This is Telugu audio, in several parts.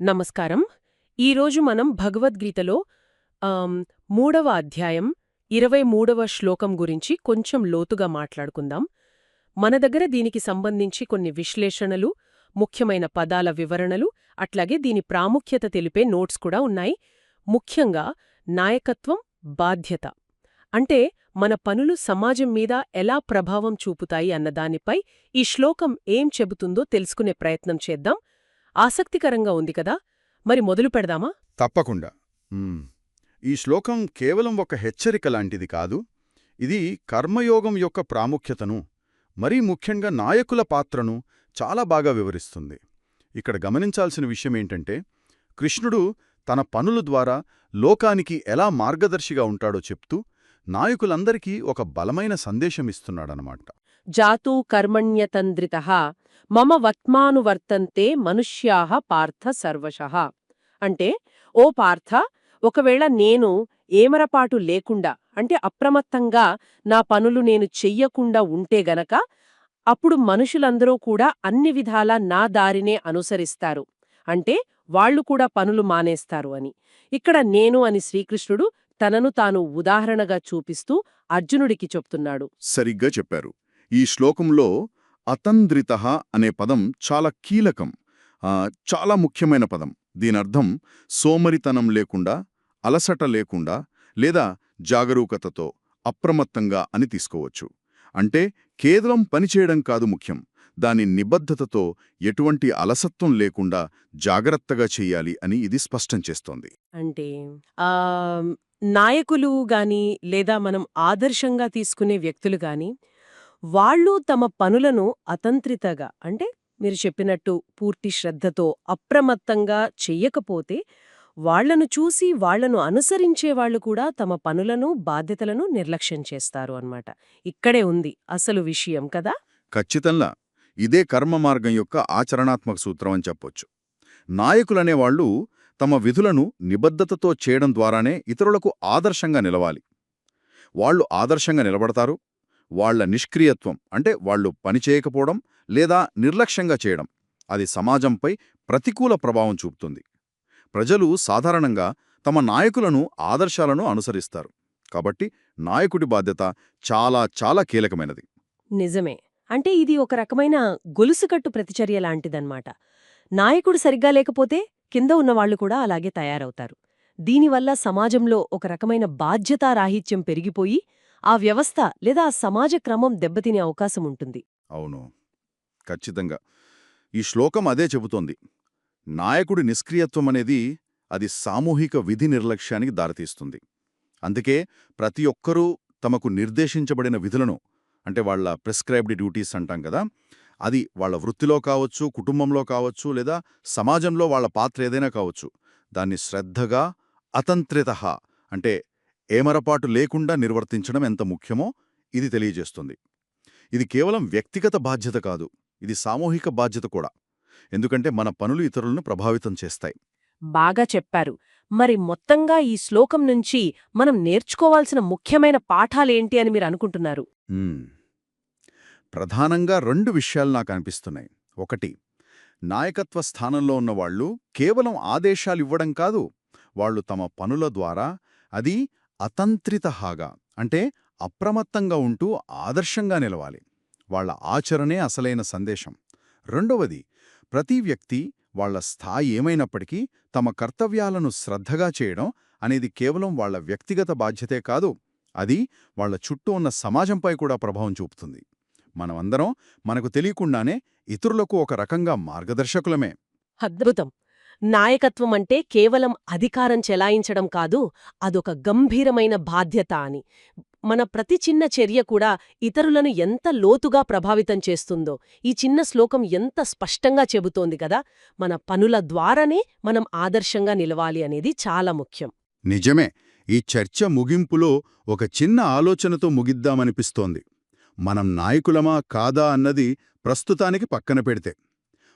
నమస్కారం. ఈరోజు మనం భగవద్గీతలో మూడవ అధ్యాయం ఇరవై మూడవ శ్లోకం గురించి కొంచెం లోతుగా మాట్లాడుకుందాం. మన దగ్గర దీనికి సంబంధించి కొన్ని విశ్లేషణలు ముఖ్యమైన పదాల వివరణలు అట్లాగే దీని ప్రాముఖ్యత తెలిపే నోట్స్ కూడా ఉన్నాయి. ముఖ్యంగా నాయకత్వం బాధ్యత. అంటే మన పనులు సమాజం మీద ఎలా ప్రభావం చూపుతాయి అన్నదానిపై ఈ శ్లోకం ఏం చెబుతుందో తెలుసుకునే ప్రయత్నం చేద్దాం. ఆసక్తికరంగా ఉంది కదా? మరి మొదలు పెడదామా? తప్పకుండా. ఈ శ్లోకం కేవలం ఒక హెచ్చరిక లాంటిది కాదు. ఇది కర్మయోగం యొక్క ప్రాముఖ్యతను మరీ ముఖ్యంగా నాయకుల పాత్రను చాలా బాగా వివరిస్తుంది. ఇక్కడ గమనించాల్సిన విషయమేంటంటే కృష్ణుడు తన పనుల ద్వారా లోకానికి ఎలా మార్గదర్శిగా ఉంటాడో చెప్తూ నాయకులందరికీ ఒక బలమైన సందేశమిస్తున్నాడనమాట జాతూ కర్మణ్యతంద్రిత మమ వత్మానువర్తంతే మనుష్యాః పార్థ సర్వశః అంటే ఓ పార్థ ఒకవేళ నేను ఏమరపాటు లేకుండా అంటే అప్రమత్తంగా నా పనులు నేను చెయ్యకుండా ఉంటే గనక అప్పుడు మనుషులందరూ కూడా అన్ని విధాలా నా దారినే అనుసరిస్తారు. అంటే వాళ్ళు కూడా పనులు మానేస్తారు అని. ఇక్కడ నేను అని శ్రీకృష్ణుడు తనను తాను ఉదాహరణగా చూపిస్తూ అర్జునుడికి చెప్తున్నాడు. సరిగ్గా చెప్పారు. ఈ శ్లోకంలో అతంద్రిత అనే పదం చాలా కీలకం. చాలా ముఖ్యమైన పదం. దీనర్థం సోమరితనం లేకుండా అలసట లేకుండా లేదా జాగరూకతతో అప్రమత్తంగా అని తీసుకోవచ్చు. అంటే కేవలం పనిచేయడం కాదు ముఖ్యం. దాని నిబద్ధతతో ఎటువంటి అలసత్వం లేకుండా జాగ్రత్తగా చెయ్యాలి అని ఇది స్పష్టం చేస్తోంది. అంటే నాయకులు గాని లేదా మనం ఆదర్శంగా తీసుకునే వ్యక్తులు గాని వాళ్ళు తమ పనులను అతంత్రితగా అంటే మీరు చెప్పినట్టు పూర్తి శ్రద్ధతో అప్రమత్తంగా చెయ్యకపోతే వాళ్ళను చూసి వాళ్ళను అనుసరించే వాళ్ళు కూడా తమ పనులను బాధ్యతలను నిర్లక్ష్యం చేస్తారు అన్నమాట. ఇక్కడే ఉంది అసలు విషయం కదా? ఖచ్చితంగా. ఇదే కర్మ మార్గం యొక్క ఆచరణాత్మక సూత్రం అని చెప్పొచ్చు. నాయకులనేవాళ్ళు తమ విధులను నిబద్ధతతో చేయడం ద్వారానే ఇతరులకు ఆదర్శంగా నిలవాలి. వాళ్ళు ఆదర్శంగా నిలబడతారు వాళ్ళ నిష్క్రియత్వం అంటే వాళ్ళు పనిచేయకపోవడం లేదా నిర్లక్ష్యంగా చేయడం అది సమాజంపై ప్రతికూల ప్రభావం చూపుతుంది. ప్రజలు సాధారణంగా తమ నాయకులను ఆదర్శాలను అనుసరిస్తారు. కాబట్టి నాయకుడి బాధ్యత చాలా చాలా కీలకమైనది. నిజమే. అంటే ఇది ఒక రకమైన గొలుసుకట్టు ప్రతిచర్య లాంటిదన్నమాట. నాయకుడు సరిగ్గా లేకపోతే కింద ఉన్నవాళ్ళు కూడా అలాగే తయారవుతారు. దీనివల్ల సమాజంలో ఒక రకమైన బాధ్యతారాహిత్యం పెరిగిపోయి ఆ వ్యవస్థ లేదా ఆ సమాజ క్రమం దెబ్బతినే అవకాశం ఉంటుంది అవును. ఖచ్చితంగా. ఈ శ్లోకం అదే చెబుతోంది. నాయకుడి నిష్క్రియత్వం అనేది అది సామూహిక విధి నిర్లక్ష్యానికి దారితీస్తుంది. అందుకే ప్రతి ఒక్కరూ తమకు నిర్దేశించబడిన విధులను అంటే వాళ్ళ ప్రిస్క్రైబ్డ్ డ్యూటీస్ అంటాం కదా అది వాళ్ళ వృత్తిలో కావచ్చు కుటుంబంలో కావచ్చు లేదా సమాజంలో వాళ్ళ పాత్ర ఏదైనా కావచ్చు దాన్ని శ్రద్ధగా అతంత్రిత అంటే ఏమరపాటు లేకుండా నిర్వర్తించడం ఎంత ముఖ్యమో ఇది తెలియజేస్తుంది. ఇది కేవలం వ్యక్తిగత బాధ్యత కాదు ఇది సామూహిక బాధ్యత కూడా. ఎందుకంటే మన పనులు ఇతరులను ప్రభావితం చేస్తాయి. బాగా చెప్పారు. మరి మొత్తంగా ఈ శ్లోకం నుంచి మనం నేర్చుకోవాల్సిన ముఖ్యమైన పాఠాలేంటి అని మీరు అనుకుంటున్నారు. ప్రధానంగా రెండు విషయాలు నాకు అనిపిస్తున్నాయి. ఒకటి నాయకత్వ స్థానంలో ఉన్నవాళ్ళు కేవలం ఆదేశాలివ్వడం కాదు వాళ్ళు తమ పనుల ద్వారా అది అతంత్రితహాగా అంటే అప్రమత్తంగా ఉంటూ ఆదర్శంగా నిలవాలి. వాళ్ళ ఆచరణే అసలైన సందేశం. రెండవది ప్రతి వ్యక్తి వాళ్ళ స్థాయి ఏమైనప్పటికీ తమ కర్తవ్యాలను శ్రద్ధగా చేయడం అనేది కేవలం వాళ్ళ వ్యక్తిగత బాధ్యతే కాదు అది వాళ్ళ చుట్టూ ఉన్న సమాజంపై కూడా ప్రభావం చూపుతుంది. మనమందరం మనకు తెలియకుండానే ఇతరులకు ఒక రకంగా మార్గదర్శకులమే. అద్భుతం! నాయకత్వం అంటే కేవలం అధికారం చెలాయించడం కాదు అదొక గంభీరమైన బాధ్యత అని. మన ప్రతి చిన్న చర్య కూడా ఇతరులను ఎంత లోతుగా ప్రభావితం చేస్తుందో ఈ చిన్న శ్లోకం ఎంత స్పష్టంగా చెబుతోంది కదా మన పనుల ద్వారానే మనం ఆదర్శంగా నిలవాలి అనేది చాలా ముఖ్యం. నిజమే ఈ చర్చ ముగింపులో ఒక చిన్న ఆలోచనతో ముగిద్దామనిపిస్తోంది. మనం నాయకులమా కాదా అన్నది ప్రస్తుతానికి పక్కన పెడితే.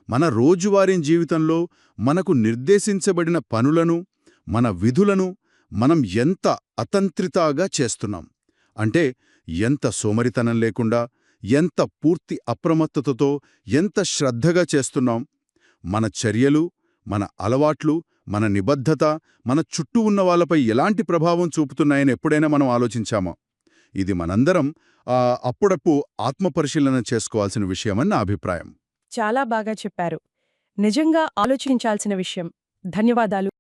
మన రోజువారీ జీవితంలో మనకు నిర్దేశించబడిన పనులను మన విధులను మనం ఎంత అతంత్రితాగా చేస్తున్నాం. అంటే ఎంత సోమరితనం లేకుండా ఎంత పూర్తి అప్రమత్తతతో ఎంత శ్రద్ధగా చేస్తున్నాం. మన చర్యలు మన అలవాట్లు మన నిబద్ధత మన చుట్టూ ఉన్న వాళ్ళపై ఎలాంటి ప్రభావం చూపుతున్నాయని ఎప్పుడైనా మనం ఆలోచించామా? ఇది మనందరం ఆ, అప్పుడప్పుడు ఆత్మపరిశీలన చేసుకోవాల్సిన విషయమని నా అభిప్రాయం. చాలా బాగా చెప్పారు. నిజంగా ఆలోచించాల్సిన విషయం. ధన్యవాదాలు.